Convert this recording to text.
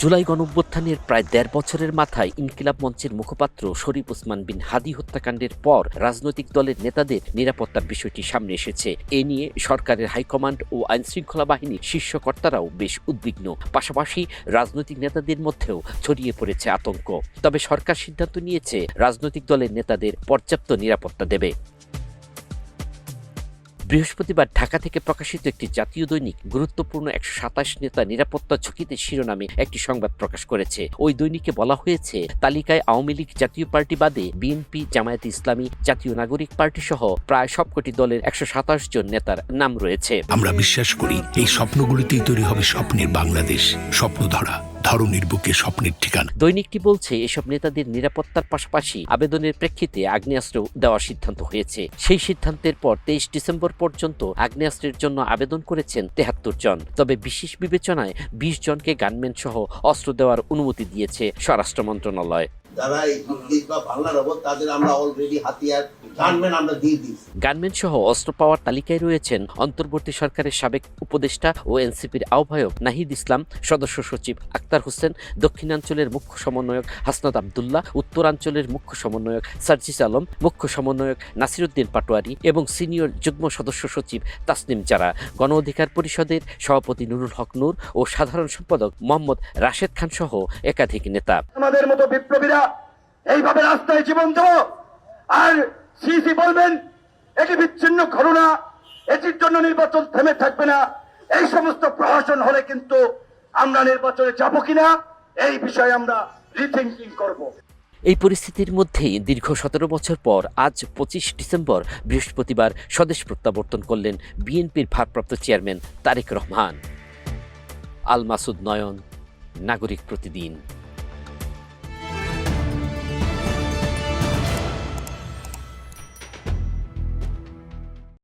জুলাই গণঅভ্যুত্থানের প্রায় দেড় বছরের মাথায় ইনকিলাব মঞ্চের মুখপাত্র শরীফ ওসমান বিন হাদি হত্যাকাণ্ডের পর রাজনৈতিক দলের নেতাদের নিরাপত্তার বিষয়টি সামনে এসেছে। এ নিয়ে সরকারের হাইকমান্ড ও আইনশৃঙ্খলা বাহিনীর শীর্ষ কর্তারাও বেশ উদ্বিগ্ন। পাশাপাশি রাজনৈতিক নেতাদের মধ্যেও ছড়িয়ে পড়েছে আতঙ্ক। তবে সরকার সিদ্ধান্ত নিয়েছে রাজনৈতিক দলের নেতাদের পর্যাপ্ত নিরাপত্তা দেবে। বৃহস্পতিবার ঢাকা থেকে প্রকাশিত একটি জাতীয় দৈনিক গুরুত্বপূর্ণ একশো সাতাশ নেতা নিরাপত্তা ঝুঁকিতে শিরোনামে একটি সংবাদ প্রকাশ করেছে। ওই দৈনিকে বলা হয়েছে, তালিকায় আওয়ামী লীগ জাতীয় পার্টি বাদে বিএনপি, জামায়াত ইসলামী, জাতীয় নাগরিক পার্টি সহ প্রায় সবকটি দলের একশো সাতাশ জন নেতার নাম রয়েছে। আমরা বিশ্বাস করি, এই স্বপ্নগুলিতেই তৈরি হবে স্বপ্নের বাংলাদেশ স্বপ্ন ধরা ধরনের বুকে স্বপ্নের ঠিকানা। দৈনিকটি বলছে, এসব নেতাদের নিরাপত্তার পাশাপাশি আবেদনের প্রেক্ষিতে আগ্নেয়াস্ত্র দেওয়ার সিদ্ধান্ত হয়েছে। সেই সিদ্ধান্তের পর তেইশ ডিসেম্বর পর্যন্ত আগ্নেয়াস্ত্রের জন্য আবেদন করেছেন তেহাত্তর জন। তবে বিশেষ বিবেচনায় বিশ জনকে গানম্যান সহ অস্ত্র দেওয়ার অনুমতি দিয়েছে স্বরাষ্ট্র মন্ত্রণালয়। যারা এই দুর্নীতি বা ভাঙার হব তাদের আমরা অলরেডি হাতিয়ার গানম্যান আমরা দিয়ে দিই গানম্যান সহ অস্ত্র পাওয়ার তালিকায় রয়েছেন অন্তর্বর্তী সরকারের সাবেক উপদেষ্টা ও এনসিপির আহ্বায়ক নাহিদ ইসলাম সদস্য সচিব আক্তার হোসেন দক্ষিণাঞ্চলের মুখ্য সমন্বয়ক হাসনাত আবদুল্লাহ উত্তরাঞ্চলের মুখ্য সমন্বয়ক সার্জিস আলম মুখ্য সমন্বয়ক নাসিরুদ্দিন পাটোয়ারি এবং সিনিয়র যুগ্ম সদস্য সচিব তাসনিম জারা। গণ অধিকার পরিষদের সভাপতি নুরুল হক নূর ও সাধারণ সম্পাদক মোহাম্মদ রাশেদ খান সহ একাধিক নেতা। আমাদের মতো বিপ্লবীরা এইভাবে রাস্তায় জীবন দেব। আর সিসি বলবেন, এটি বিচ্ছিন্ন ঘটনা, এটির জন্য নির্বাচন থেমে থাকবে না। এই সমস্ত প্রহসন হলে কিন্তু আমরা নির্বাচনে যাব কিনা, এই বিষয়ে আমরা রিথিঙ্কিং করব। এই পরিস্থিতির মধ্যেই দীর্ঘ সতেরো বছর পর আজ পঁচিশ ডিসেম্বর বৃহস্পতিবার স্বদেশ প্রত্যাবর্তন করলেন বিএনপির ভারপ্রাপ্ত চেয়ারম্যান তারেক রহমান। আল মাসুদ নয়ন, নাগরিক প্রতিদিন।